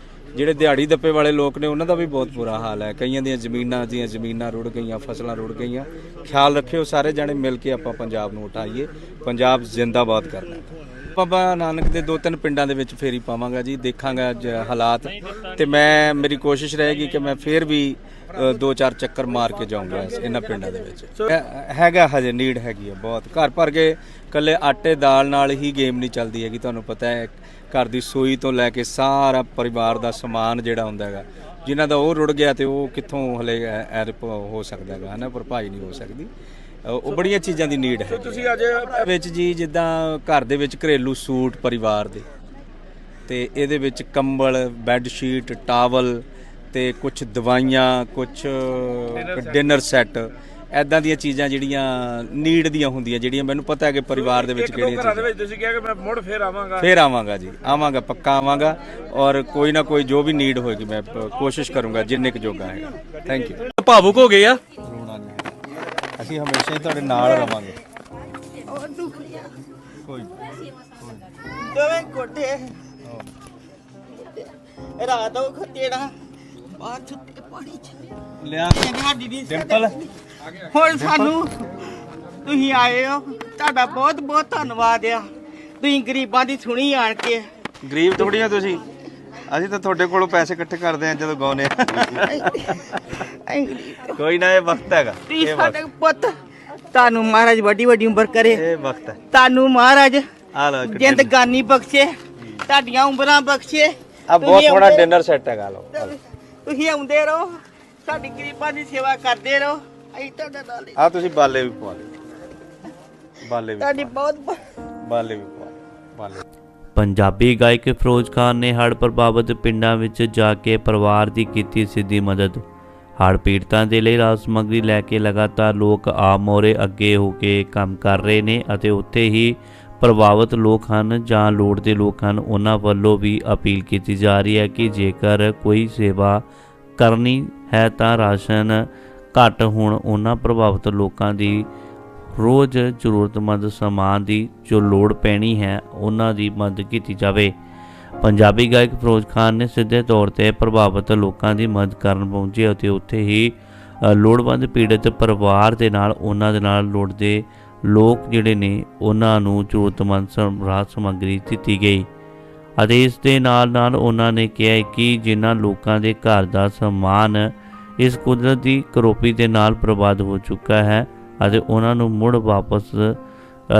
ਜਿਹੜੇ ਦਿਹਾੜੀ ਦੱਪੇ ਵਾਲੇ ਲੋਕ ਨੇ, ਉਹਨਾਂ ਦਾ ਵੀ ਬਹੁਤ ਬੁਰਾ ਹਾਲ ਹੈ। ਕਈਆਂ ਦੀਆਂ ਜ਼ਮੀਨਾਂ ਦੀਆਂ ਜ਼ਮੀਨਾਂ ਰੁੜ ਗਈਆਂ, ਫਸਲਾਂ ਰੁੜ ਗਈਆਂ। ਖਿਆਲ ਰੱਖਿਓ ਸਾਰੇ ਜਾਣੇ ਮਿਲ ਕੇ ਆਪਾਂ ਪੰਜਾਬ ਨੂੰ ਉਠਾਈਏ। ਪੰਜਾਬ ਜ਼ਿੰਦਾਬਾਦ ਕਰਨਾ ਹੈ। ਬਾਬਾ ਨਾਨਕ ਦੇ ਦੋ ਤਿੰਨ ਪਿੰਡਾਂ ਦੇ ਵਿੱਚ ਫੇਰੀ ਪਾਵਾਂਗਾ ਜੀ, ਦੇਖਾਂਗਾ ਅੱਜ ਹਾਲਾਤ। ਤੇ ਮੈਂ, ਮੇਰੀ ਕੋਸ਼ਿਸ਼ ਰਹੇਗੀ ਕਿ ਮੈਂ ਫੇਰ ਵੀ ਦੋ ਚਾਰ ਚੱਕਰ ਮਾਰ ਕੇ ਜਾਊਂਗਾ ਇਹਨਾਂ ਪਿੰਡਾਂ ਦੇ ਵਿੱਚ। ਹੈਗਾ ਹਜੇ, ਨੀਡ ਹੈਗੀ ਹੈ, ਬਹੁਤ। ਘਰ ਭਰ ਕੇ ਕੱਲੇ ਆਟੇ ਦਾਲ ਨਾਲ ਹੀ ਗੇਮ ਨਹੀਂ ਚੱਲਦੀ ਹੈਗੀ, ਤੁਹਾਨੂੰ ਪਤਾ ਹੈ। ਘਰ ਦੀ ਸੂਈ ਤੋਂ ਲੈ ਕੇ ਸਾਰਾ ਪਰਿਵਾਰ ਦਾ ਸਮਾਨ ਜਿਹੜਾ ਹੁੰਦਾ ਹੈਗਾ ਜਿਨ੍ਹਾਂ ਦਾ ਉਹ ਰੁੜ ਗਿਆ ਤੇ ਉਹ ਕਿੱਥੋਂ ਹਲੇ ਐਰਪ ਹੋ ਸਕਦਾ ਹੈਗਾ ਹਨਾ ਭਰਪਾਈ ਨਹੀਂ ਹੋ ਸਕਦੀ। ਉਹ ਬੜੀਆਂ ਚੀਜ਼ਾਂ ਦੀ ਨੀਡ ਹੈ ਤੁਸੀਂ ਅੱਜ ਵਿੱਚ ਜੀ ਜਿੱਦਾਂ ਘਰ ਦੇ ਵਿੱਚ ਘਰੇਲੂ ਸੂਟ ਪਰਿਵਾਰ ਦੇ ਤੇ ਇਹਦੇ ਵਿੱਚ ਕੰਬਲ ਬੈੱਡ ਸ਼ੀਟ ਟਾਵਲ ਤੇ ਕੁਝ ਦਵਾਈਆਂ ਕੁਝ ਡਿਨਰ ਸੈੱਟ ਐਦਾਂ ਦੀਆਂ ਚੀਜ਼ਾਂ ਜਿਹੜੀਆਂ ਨੀਡ ਦੀਆਂ ਹੁੰਦੀਆਂ ਜਿਹੜੀਆਂ ਮੈਨੂੰ ਪਤਾ ਹੈ ਕਿ ਪਰਿਵਾਰ ਦੇ ਵਿੱਚ ਕਿਹੜੀਆਂ ਘਰਾਂ ਦੇ ਵਿੱਚ ਤੁਸੀਂ ਕਿਹਾ ਕਿ ਮੈਂ ਮੁੜ ਫੇਰ ਆਵਾਂਗਾ। ਫੇਰ ਆਵਾਂਗਾ ਜੀ ਆਵਾਂਗਾ ਪੱਕਾ ਆਵਾਂਗਾ ਔਰ ਕੋਈ ਨਾ ਕੋਈ ਜੋ ਵੀ ਨੀਡ ਹੋਏਗੀ ਮੈਂ ਕੋਸ਼ਿਸ਼ ਕਰੂੰਗਾ ਜਿੰਨੇ ਕੁ ਜੋਗਾ ਹੈ ਥੈਂਕ ਯੂ ਭਾਵੁਕ ਹੋ ਗਏ ਆ? ਰੋਣਾ ਨਹੀਂ ਅਸੀਂ ਹਮੇਸ਼ਾ ਹੀ ਤੁਹਾਡੇ ਨਾਲ ਰਵਾਂਗੇ। ਕੋਈ ਦੋਵੇਂ ਕੋਟੇ ਰਾਤ ਉਹ ਖਤੇੜਾ। ਬਾਹਰ ਛੁੱਟੇ ਪਾਣੀ ਚ। ਲਿਆ। ਸਾਡੀ ਦੀ ਸਿੰਪਲ ਹੁਣ ਸਾਨੂੰ ਤੁਸੀਂ ਆਏ ਹੋ। ਤੁਹਾਡਾ ਬਹੁਤ ਬਹੁਤ ਧੰਨਵਾਦ ਆ। ਤੁਸੀਂ ਗਰੀਬਾਂ ਦੀ ਸੁਣੀ ਆਣ ਕੇ। ਗਰੀਬ ਥੋੜੀ ਆ ਤੁਸੀਂ। ਅਸੀਂ ਤਾਂ ਤੁਹਾਡੇ ਕੋਲੋਂ ਪੈਸੇ ਇਕੱਠੇ ਕਰਦੇ ਆ ਜਦੋਂ ਗਾਉਨੇ ਕੋਈ ਨਾ ਇਹ ਵਕਤ ਹੈਗਾ। ਤੁਸੀਂ ਸਾਡੇ ਪੁੱਤ ਤੁਹਾਨੂੰ ਮਹਾਰਾਜ ਵੱਡੀ ਵੱਡੀ ਉਮਰ ਕਰੇ। ਇਹ ਵਕਤ ਹੈ। ਤੁਹਾਨੂੰ ਮਹਾਰਾਜ ਆ ਲਓ ਜ਼ਿੰਦਗਾਨੀ ਬਖਸ਼ੇ। ਤੁਹਾਡੀਆਂ ਉਮਰਾਂ ਬਖਸ਼ੇ। ਆ ਬਹੁਤ ਸੋਹਣਾ ਡਿਨਰ ਸੈੱਟ ਹੈਗਾ ਲਓ। ਤੁਸੀਂ ਆਉਂਦੇ ਰਹੋ ਸਾਡੀ ਗਰੀਬਾਂ ਦੀ ਸੇਵਾ ਕਰਦੇ ਰਹੋ। ਅਸੀਂ ਤੁਹਾਡੇ ਨਾਲ ਹੀ। ਆ ਤੁਸੀਂ ਬਾਲੇ ਵੀ ਪਵਾ ਲਓ। ਬਾਲੇ ਵੀ ਤੁਹਾਡੀ ਬਹੁਤ ਬਾਲੇ ਵੀ ਪਵਾ ਬਾਲੇ ਪੰਜਾਬੀ ਗਾਇਕ ਫਿਰੋਜ਼ ਖਾਨ ਨੇ ਹੜ੍ਹ ਪ੍ਰਭਾਵਿਤ ਪਿੰਡਾਂ ਵਿੱਚ ਜਾ ਕੇ ਪਰਿਵਾਰ ਦੀ ਕੀਤੀ ਸਿੱਧੀ ਮਦਦ। ਹੜ੍ਹ ਪੀੜਤਾਂ ਦੇ ਲਈ ਰਾਹਤ ਸਮੱਗਰੀ ਲੈ ਕੇ ਲਗਾਤਾਰ ਲੋਕ ਆਪ ਮੋਰੇ ਅੱਗੇ ਹੋ ਕੇ ਕੰਮ ਕਰ ਰਹੇ ਨੇ ਅਤੇ ਉੱਥੇ ਹੀ ਪ੍ਰਭਾਵਿਤ ਲੋਕ ਹਨ ਜਾਂ ਲੋੜ ਦੇ ਲੋਕ ਹਨ, ਉਹਨਾਂ ਵੱਲੋਂ ਵੀ ਅਪੀਲ ਕੀਤੀ ਜਾ ਰਹੀ ਹੈ ਕਿ ਜੇਕਰ ਕੋਈ ਸੇਵਾ ਕਰਨੀ ਹੈ ਤਾਂ ਰਾਸ਼ਨ ਘੱਟ ਹੋਣ, ਉਹਨਾਂ ਪ੍ਰਭਾਵਿਤ ਲੋਕਾਂ ਦੀ ਰੋਜ਼ ਜ਼ਰੂਰਤਮੰਦ ਸਮਾਨ ਦੀ ਜੋ ਲੋੜ ਪੈਣੀ ਹੈ, ਉਹਨਾਂ ਦੀ ਮਦਦ ਕੀਤੀ ਜਾਵੇ। ਪੰਜਾਬੀ ਗਾਇਕ ਫਿਰੋਜ਼ ਖਾਨ ਨੇ ਸਿੱਧੇ ਤੌਰ ਤੇ ਪ੍ਰਭਾਵਿਤ ਲੋਕਾਂ ਦੀ ਮਦਦ ਕਰਨ ਪਹੁੰਚੇ ਅਤੇ ਉੱਥੇ ਹੀ ਲੋੜਵੰਦ ਪੀੜਤ ਪਰਿਵਾਰ ਦੇ ਨਾਲ, ਉਹਨਾਂ ਦੇ ਨਾਲ ਲੋੜਦੇ ਲੋਕ ਜਿਹੜੇ ਨੇ ਉਹਨਾਂ ਨੂੰ ਜ਼ਰੂਰਤਮੰਦ ਸਮ- ਰਾਹਤ ਸਮੱਗਰੀ ਦਿੱਤੀ ਗਈ। ਅਤੇ ਇਸ ਦੇ ਨਾਲ ਨਾਲ ਉਹਨਾਂ ਨੇ ਕਿਹਾ ਕਿ ਜਿਨ੍ਹਾਂ ਲੋਕਾਂ ਦੇ ਘਰ ਦਾ ਸਮਾਨ ਇਸ ਕੁਦਰਤ ਦੀ ਕਰੋਪੀ ਦੇ ਨਾਲ ਬਰਬਾਦ ਹੋ ਚੁੱਕਾ ਹੈ ਅਤੇ ਉਹਨਾਂ ਨੂੰ ਮੁੜ ਵਾਪਸ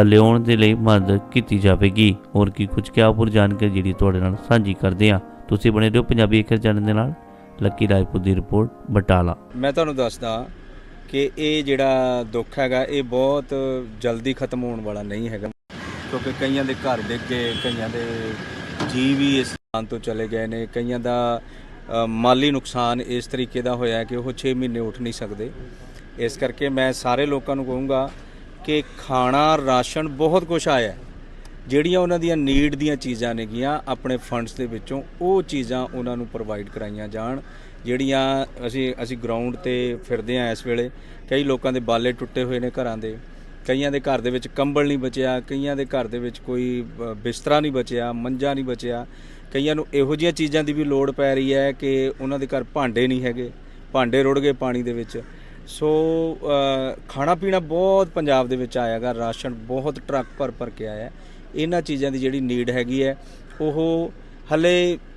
ਲਿਆਉਣ ਦੇ ਲਈ ਮਦਦ ਕੀਤੀ ਜਾਵੇਗੀ। ਹੋਰ ਕੀ ਕੁਝ ਕਿਹਾ ਪੂਰ ਜਾਣਕਾਰੀ ਜਿਹੜੀ ਤੁਹਾਡੇ ਨਾਲ ਸਾਂਝੀ ਕਰਦੇ ਹਾਂ। ਤੁਸੀਂ ਬਣੇ ਰਹੋ ਪੰਜਾਬੀ ਅਖਰ ਚੈਨਲ ਦੇ ਨਾਲ। ਲੱਕੀ ਰਾਏਪੁਰ ਦੀ ਰਿਪੋਰਟ, ਬਟਾਲਾ। ਮੈਂ ਤੁਹਾਨੂੰ ਦੱਸਦਾ ਕਿ ਇਹ ਜਿਹੜਾ ਦੁੱਖ ਹੈਗਾ, ਇਹ ਬਹੁਤ ਜਲਦੀ ਖਤਮ ਹੋਣ ਵਾਲਾ ਨਹੀਂ ਹੈਗਾ। ਕਿਉਂਕਿ ਕਈਆਂ ਦੇ ਘਰ ਡਿੱਗ ਗਏ, ਕਈਆਂ ਦੇ ਜੀ ਵੀ ਇਸ ਸਥਾਨ ਤੋਂ ਚਲੇ ਗਏ ਨੇ, ਕਈਆਂ ਦਾ ਮਾਲੀ ਨੁਕਸਾਨ ਇਸ ਤਰੀਕੇ ਦਾ ਹੋਇਆ ਕਿ ਉਹ 6 ਮਹੀਨੇ ਉੱਠ ਨਹੀਂ ਸਕਦੇ। ਇਸ ਕਰਕੇ ਮੈਂ ਸਾਰੇ ਲੋਕਾਂ ਨੂੰ ਕਹੂੰਗਾ ਕਿ ਖਾਣਾ, ਰਾਸ਼ਨ ਬਹੁਤ ਕੁਝ ਆਇਆ ਜਿਹੜੀਆਂ ਉਹਨਾਂ ਦੀਆਂ ਨੀਡ ਦੀਆਂ ਚੀਜ਼ਾਂ ਨੇਗੀਆਂ, ਆਪਣੇ ਫੰਡਸ ਦੇ ਵਿੱਚੋਂ ਉਹ ਚੀਜ਼ਾਂ ਉਹਨਾਂ ਨੂੰ ਪ੍ਰੋਵਾਈਡ ਕਰਾਈਆਂ ਜਾਣ। ਜਿਹੜੀਆਂ ਅਸੀਂ ਅਸੀਂ ਗਰਾਊਂਡ ਤੇ ਫਿਰਦੇ ਆ ਇਸ ਵੇਲੇ, ਕਈ ਲੋਕਾਂ ਦੇ ਬਾਲੇ ਟੁੱਟੇ ਹੋਏ ਨੇ ਘਰਾਂ ਦੇ, ਕਈਆਂ ਦੇ ਘਰ ਦੇ ਵਿੱਚ ਕੰਬਲ ਨਹੀਂ ਬਚਿਆ, ਕਈਆਂ ਦੇ ਘਰ ਦੇ ਵਿੱਚ ਕੋਈ ਬਿਸਤਰਾ ਨਹੀਂ ਬਚਿਆ, ਮੰਜਾ ਨਹੀਂ ਬਚਿਆ, ਕਈਆਂ ਨੂੰ ਇਹੋ ਜਿਹੀਆਂ ਚੀਜ਼ਾਂ ਦੀ ਵੀ ਲੋੜ ਪੈ ਰਹੀ ਹੈ ਕਿ ਉਹਨਾਂ ਦੇ ਘਰ ਭਾਂਡੇ ਨਹੀਂ ਹੈਗੇ, ਭਾਂਡੇ ਰੁੜ ਗਏ ਪਾਣੀ ਦੇ ਵਿੱਚ। ਸੋ ਖਾਣਾ ਪੀਣਾ ਬਹੁਤ ਪੰਜਾਬ ਦੇ ਵਿੱਚ ਆਇਆਗਾ ਰਾਸ਼ਨ ਬਹੁਤ ਟਰੱਕ ਭਰ ਭਰ ਕੇ ਆਇਆ ਇਹਨਾਂ ਚੀਜ਼ਾਂ ਦੀ ਜਿਹੜੀ ਨੀਡ ਹੈਗੀ ਹੈ, ਉਹ ਹਲੇ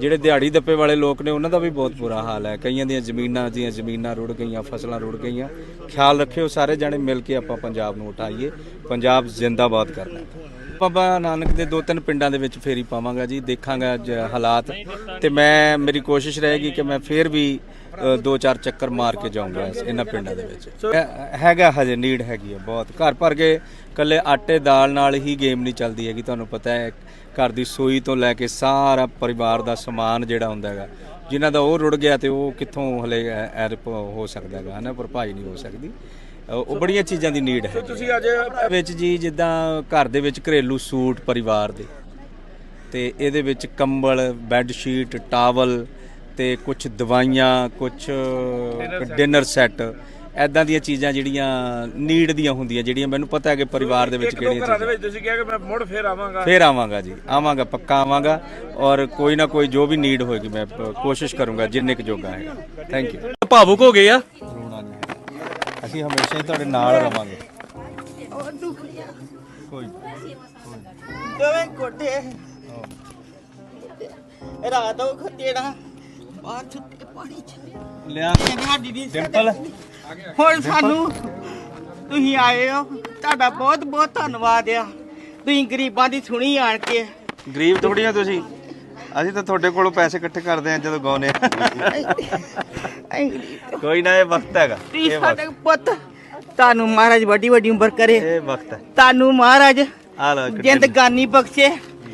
ਜਿਹੜੇ ਦਿਹਾੜੀ ਦੱਪੇ ਵਾਲੇ ਲੋਕ ਨੇ ਉਹਨਾਂ ਦਾ ਵੀ ਬਹੁਤ ਬੁਰਾ ਹਾਲ ਹੈ। ਕਈਆਂ ਦੀਆਂ ਜ਼ਮੀਨਾਂ ਦੀਆਂ ਜ਼ਮੀਨਾਂ ਰੁੜ ਗਈਆਂ ਫਸਲਾਂ ਰੁੜ ਗਈਆਂ। ਖਿਆਲ ਰੱਖਿਓ ਸਾਰੇ ਜਣੇ ਮਿਲ ਕੇ ਆਪਾਂ ਪੰਜਾਬ ਨੂੰ ਉਠਾਈਏ। ਪੰਜਾਬ ਜ਼ਿੰਦਾਬਾਦ ਕਰਨਾ ਬਾਬਾ ਨਾਨਕ ਦੇ ਦੋ ਤਿੰਨ ਪਿੰਡਾਂ ਦੇ ਵਿੱਚ ਫੇਰੀ ਪਾਵਾਂਗਾ ਜੀ ਦੇਖਾਂਗਾ ਹਾਲਾਤ। ਤੇ ਮੈਂ ਮੇਰੀ ਕੋਸ਼ਿਸ਼ ਰਹੇਗੀ ਕਿ ਮੈਂ ਫੇਰ ਵੀ ਦੋ ਚਾਰ ਚੱਕਰ ਮਾਰ ਕੇ ਜਾਊਂਗਾ ਇਹਨਾਂ ਪਿੰਡਾਂ ਦੇ ਵਿੱਚ। ਹੈਗਾ ਹਜੇ ਨੀਡ ਹੈਗੀ ਹੈ ਬਹੁਤ। ਘਰ ਭਰ ਕੇ ਕੱਲੇ ਆਟੇ ਦਾਲ ਨਾਲ ਹੀ ਗੇਮ ਨਹੀਂ ਚੱਲਦੀ ਹੈਗੀ ਤੁਹਾਨੂੰ ਪਤਾ ਹੈ। ਘਰ ਦੀ ਸੋਈ ਤੋਂ ਲੈ ਕੇ ਸਾਰਾ ਪਰਿਵਾਰ ਦਾ ਸਮਾਨ ਜਿਹੜਾ ਹੁੰਦਾ ਹੈਗਾ ਜਿਨ੍ਹਾਂ ਦਾ ਉਹ ਰੁੜ ਗਿਆ ਤੇ ਉਹ ਕਿੱਥੋਂ ਹਲੇ ਐਰਪ ਹੋ ਸਕਦਾ ਹੈਗਾ ਹਨਾ ਭਰਪਾਈ ਨਹੀਂ ਹੋ ਸਕਦੀ। ਉਹ ਬੜੀਆਂ ਚੀਜ਼ਾਂ ਦੀ ਨੀਡ ਹੈ। ਤੁਸੀਂ ਅੱਜ ਵਿੱਚ ਜੀ ਜਿੱਦਾਂ ਘਰ ਦੇ ਵਿੱਚ ਘਰੇਲੂ ਸੂਟ ਪਰਿਵਾਰ ਦੇ ਤੇ ਇਹਦੇ ਵਿੱਚ ਕੰਬਲ ਬੈੱਡ ਸ਼ੀਟ ਟਾਵਲ ਤੇ ਕੁਝ ਦਵਾਈਆਂ ਕੁਝ ਡਿਨਰ ਸੈੱਟ ਐਦਾਂ ਦੀਆਂ ਚੀਜ਼ਾਂ ਜਿਹੜੀਆਂ ਨੀਡ ਦੀਆਂ ਹੁੰਦੀਆਂ ਜਿਹੜੀਆਂ ਮੈਨੂੰ ਪਤਾ ਹੈ ਕਿ ਪਰਿਵਾਰ ਦੇ ਵਿੱਚ ਇੱਕ ਦੋ ਕਿਹੜੀਆਂ ਘਰਾਂ ਦੇ ਵਿੱਚ ਤੁਸੀਂ ਕਿਹਾ ਕਿ ਮੈਂ ਮੁੜ ਫੇਰ ਆਵਾਂਗਾ। ਫੇਰ ਆਵਾਂਗਾ ਜੀ ਆਵਾਂਗਾ ਪੱਕਾ ਆਵਾਂਗਾ ਔਰ ਕੋਈ ਨਾ ਕੋਈ ਜੋ ਵੀ ਨੀਡ ਹੋਏਗੀ ਮੈਂ ਕੋਸ਼ਿਸ਼ ਕਰੂੰਗਾ ਜਿੰਨੇ ਕੁ ਜੋਗਾ ਹੈ। ਥੈਂਕ ਯੂ ਭਾਵੁਕ ਹੋ ਗਏ ਆ? ਅਸੀਂ ਹਮੇਸ਼ਾ ਹੀ ਤੁਹਾਡੇ ਨਾਲ ਰਵਾਂਗੇ। ਕੋਈ ਦੋਵੇਂ ਕੋਟੇ ਰਾਤ ਉਹ ਖਤੇੜਾ ਬਾਹਰ ਸੁੱਤੇ ਪਾਣੀ ਚ। ਲਿਆ। ਸਾਡੀ ਦੀ ਡਿੰਪਲ। ਹੁਣ ਸਾਨੂੰ ਤੁਸੀਂ ਆਏ ਹੋ। ਤੁਹਾਡਾ ਬਹੁਤ ਬਹੁਤ ਧੰਨਵਾਦ ਆ। ਤੁਸੀਂ ਗਰੀਬਾਂ ਦੀ ਸੁਣੀ ਆਣ ਕੇ। ਗਰੀਬ ਥੋੜੀ ਆ ਤੁਸੀਂ। ਅਸੀਂ ਤਾਂ ਤੁਹਾਡੇ ਕੋਲੋਂ ਪੈਸੇ ਇਕੱਠੇ ਕਰਦੇ ਆ ਜਦੋਂ ਗਾਉਨੇ ਕੋਈ ਨਾ ਇਹ ਵਕਤ ਹੈਗਾ। ਤੁਸੀਂ ਸਾਡੇ ਪੁੱਤ ਤੁਹਾਨੂੰ ਮਹਾਰਾਜ ਵੱਡੀ ਵੱਡੀ ਉਮਰ ਕਰੇ। ਇਹ ਵਕਤ ਹੈ। ਤੁਹਾਨੂੰ ਮਹਾਰਾਜ ਆ ਲਓ ਜ਼ਿੰਦਗਾਨੀ ਬਖਸ਼ੇ।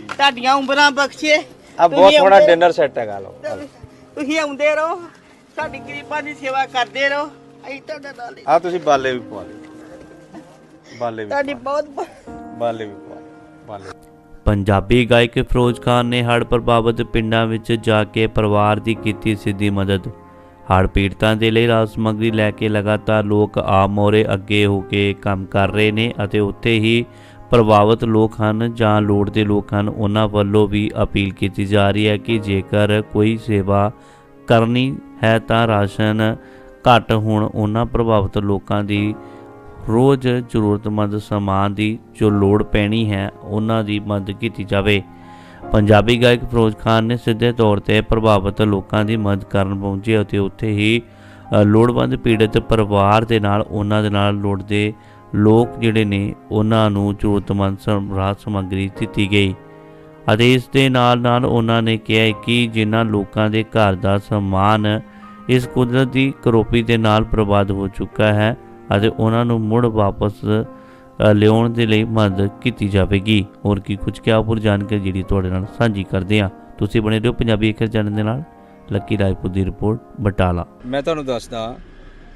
ਤੁਹਾਡੀਆਂ ਉਮਰਾਂ ਬਖਸ਼ੇ। ਆ ਬਹੁਤ ਸੋਹਣਾ ਡਿਨਰ ਸੈੱਟ ਹੈਗਾ ਲਓ। ਤੁਸੀਂ ਆਉਂਦੇ ਰਹੋ ਸਾਡੀ ਗਰੀਬਾਂ ਦੀ ਸੇਵਾ ਕਰਦੇ ਰਹੋ। ਅਸੀਂ ਤੁਹਾਡੇ ਨਾਲ ਹੀ। ਆ ਤੁਸੀਂ ਬਾਲੇ ਵੀ ਪਵਾ ਲਓ। ਬਾਲੇ ਵੀ ਤੁਹਾਡੀ ਬਹੁਤ ਬਹੁਤ ਬਾਲੇ ਵੀ ਪਵਾ ਲਓ। ਬਾਲੇ ਪੰਜਾਬੀ ਗਾਇਕ ਫਿਰੋਜ਼ ਖਾਨ ਨੇ ਹੜ੍ਹ ਪ੍ਰਭਾਵਿਤ ਪਿੰਡਾਂ ਵਿੱਚ ਜਾ ਕੇ ਪਰਿਵਾਰ ਦੀ ਕੀਤੀ ਸਿੱਧੀ ਮਦਦ। ਹੜ੍ਹ ਪੀੜਤਾਂ ਦੇ ਲਈ ਰਾਹਤ ਸਮੱਗਰੀ ਲੈ ਕੇ ਲਗਾਤਾਰ ਲੋਕ ਆਪ ਮੋਰੇ ਅੱਗੇ ਹੋ ਕੇ ਕੰਮ ਕਰ ਰਹੇ ਨੇ ਅਤੇ ਉੱਥੇ ਹੀ ਪ੍ਰਭਾਵਿਤ ਲੋਕ ਹਨ ਜਾਂ ਲੋੜ ਦੇ ਲੋਕ ਹਨ, ਉਹਨਾਂ ਵੱਲੋਂ ਵੀ ਅਪੀਲ ਕੀਤੀ ਜਾ ਰਹੀ ਹੈ ਕਿ ਜੇਕਰ ਕੋਈ ਸੇਵਾ ਕਰਨੀ ਹੈ ਤਾਂ ਰਾਸ਼ਨ ਘੱਟ ਹੋਣ। ਉਹਨਾਂ ਪ੍ਰਭਾਵਿਤ ਲੋਕਾਂ ਦੀ ਰੋਜ਼ ਜ਼ਰੂਰਤਮੰਦ ਸਮਾਨ ਦੀ ਜੋ ਲੋੜ ਪੈਣੀ ਹੈ, ਉਹਨਾਂ ਦੀ ਮਦਦ ਕੀਤੀ ਜਾਵੇ। ਪੰਜਾਬੀ ਗਾਇਕ ਫਿਰੋਜ਼ ਖਾਨ ਨੇ ਸਿੱਧੇ ਤੌਰ ਤੇ ਪ੍ਰਭਾਵਿਤ ਲੋਕਾਂ ਦੀ ਮਦਦ ਕਰਨ ਪਹੁੰਚੇ ਅਤੇ ਉੱਥੇ ਹੀ ਲੋੜਵੰਦ ਪੀੜਤ ਪਰਿਵਾਰ ਦੇ ਨਾਲ, ਉਹਨਾਂ ਦੇ ਨਾਲ ਲੋੜਦੇ ਲੋਕ ਜਿਹੜੇ ਨੇ ਉਹਨਾਂ ਨੂੰ ਜ਼ਰੂਰਤਮੰਦ ਰਾਹਤ ਸਮੱਗਰੀ ਦਿੱਤੀ ਗਈ। ਅਤੇ ਇਸ ਦੇ ਨਾਲ ਨਾਲ ਉਹਨਾਂ ਨੇ ਕਿਹਾ ਕਿ ਜਿਨ੍ਹਾਂ ਲੋਕਾਂ ਦੇ ਘਰ ਦਾ ਸਮਾਨ ਇਸ ਕੁਦਰਤ ਦੀ ਕਰੋਪੀ ਦੇ ਨਾਲ ਬਰਬਾਦ ਹੋ ਚੁੱਕਾ ਹੈ ਅਤੇ ਉਹਨਾਂ ਨੂੰ ਮੁੜ ਵਾਪਸ ਲਿਆਉਣ ਦੇ ਲਈ ਮਦਦ ਕੀਤੀ ਜਾਵੇਗੀ। ਹੋਰ ਕੀ ਕੁਝ ਕਿਹਾ ਪੂਰ ਜਾਣਕਾਰੀ ਜਿਹੜੀ ਤੁਹਾਡੇ ਨਾਲ ਸਾਂਝੀ ਕਰਦੇ ਹਾਂ। ਤੁਸੀਂ ਬਣੇ ਰਹੋ ਪੰਜਾਬੀ ਅਖਰ ਚੈਨਲ ਦੇ ਨਾਲ। ਲੱਕੀ ਰਾਏਪੁਰ ਦੀ ਰਿਪੋਰਟ, ਬਟਾਲਾ। ਮੈਂ ਤੁਹਾਨੂੰ ਦੱਸਦਾ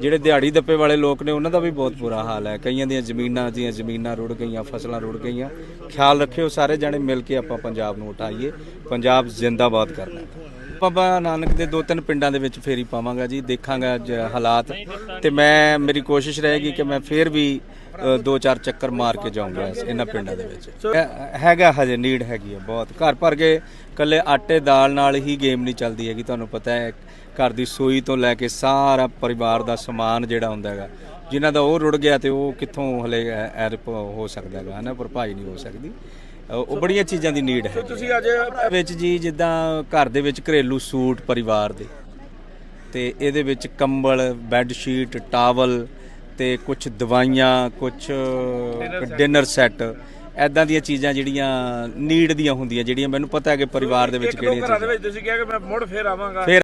ਜਿਹੜੇ ਦਿਹਾੜੀ ਦੱਪੇ ਵਾਲੇ ਲੋਕ ਨੇ ਉਹਨਾਂ ਦਾ ਵੀ ਬਹੁਤ ਬੁਰਾ ਹਾਲ ਹੈ। ਕਈਆਂ ਦੀਆਂ ਜ਼ਮੀਨਾਂ ਦੀਆਂ ਜ਼ਮੀਨਾਂ ਰੁੜ ਗਈਆਂ ਫਸਲਾਂ ਰੁੜ ਗਈਆਂ। ਖਿਆਲ ਰੱਖਿਓ ਸਾਰੇ ਜਣੇ ਮਿਲ ਕੇ ਆਪਾਂ ਪੰਜਾਬ ਨੂੰ ਉਠਾਈਏ। ਪੰਜਾਬ ਜ਼ਿੰਦਾਬਾਦ ਕਰਨਾ ਬਾਬਾ ਨਾਨਕ ਦੇ ਦੋ ਤਿੰਨ ਪਿੰਡਾਂ ਦੇ ਵਿੱਚ ਫੇਰੀ ਪਾਵਾਂਗਾ ਜੀ ਦੇਖਾਂਗਾ ਹਾਲਾਤ। ਤੇ ਮੈਂ ਮੇਰੀ ਕੋਸ਼ਿਸ਼ ਰਹੇਗੀ ਕਿ ਮੈਂ ਫੇਰ ਵੀ ਦੋ ਚਾਰ ਚੱਕਰ ਮਾਰ ਕੇ ਜਾਊਂਗਾ ਇਹਨਾਂ ਪਿੰਡਾਂ ਦੇ ਵਿੱਚ। ਹੈਗਾ ਹਜੇ ਨੀਡ ਹੈਗੀ ਹੈ ਬਹੁਤ। ਘਰ ਭਰ ਕੇ ਕੱਲੇ ਆਟੇ ਦਾਲ ਨਾਲ ਹੀ ਗੇਮ ਨਹੀਂ ਚੱਲਦੀ ਹੈਗੀ ਤੁਹਾਨੂੰ ਪਤਾ ਹੈ। ਘਰ ਦੀ ਸੂਈ ਤੋਂ ਲੈ ਕੇ ਸਾਰਾ ਪਰਿਵਾਰ ਦਾ ਸਮਾਨ ਜਿਹੜਾ ਹੁੰਦਾ ਹੈਗਾ ਜਿਨ੍ਹਾਂ ਦਾ ਉਹ ਰੁੜ ਗਿਆ ਤੇ ਉਹ ਕਿੱਥੋਂ ਹਲੇ ਐਰਪ ਹੋ ਸਕਦਾ ਹੈਗਾ ਹਨਾ? ਭਰਪਾਈ ਨਹੀਂ ਹੋ ਸਕਦੀ। ਉਹ ਬੜੀਆਂ ਚੀਜ਼ਾਂ ਦੀ ਨੀਡ ਹੈ ਤੁਸੀਂ ਅੱਜ ਵਿੱਚ ਜੀ ਜਿੱਦਾਂ ਘਰ ਦੇ ਵਿੱਚ ਘਰੇਲੂ ਸੂਟ ਪਰਿਵਾਰ ਦੇ ਤੇ ਇਹਦੇ ਵਿੱਚ ਕੰਬਲ ਬੈੱਡ ਸ਼ੀਟ ਟਾਵਲ ਤੇ ਕੁਝ ਦਵਾਈਆਂ ਕੁਝ ਡਿਨਰ ਸੈੱਟ ਐਦਾਂ ਦੀਆਂ ਚੀਜ਼ਾਂ ਜਿਹੜੀਆਂ ਨੀਡ ਦੀਆਂ ਹੁੰਦੀਆਂ ਜਿਹੜੀਆਂ ਮੈਨੂੰ ਪਤਾ ਹੈ ਕਿ ਪਰਿਵਾਰ ਦੇ ਵਿੱਚ ਕਿਹੜੀਆਂ ਘਰਾਂ ਦੇ ਚੀਜ਼ਾਂ। ਵਿੱਚ ਤੁਸੀਂ ਕਿਹਾ ਕਿ ਮੈਂ ਮੁੜ ਫੇਰ ਆਵਾਂਗਾ। ਫਿਰ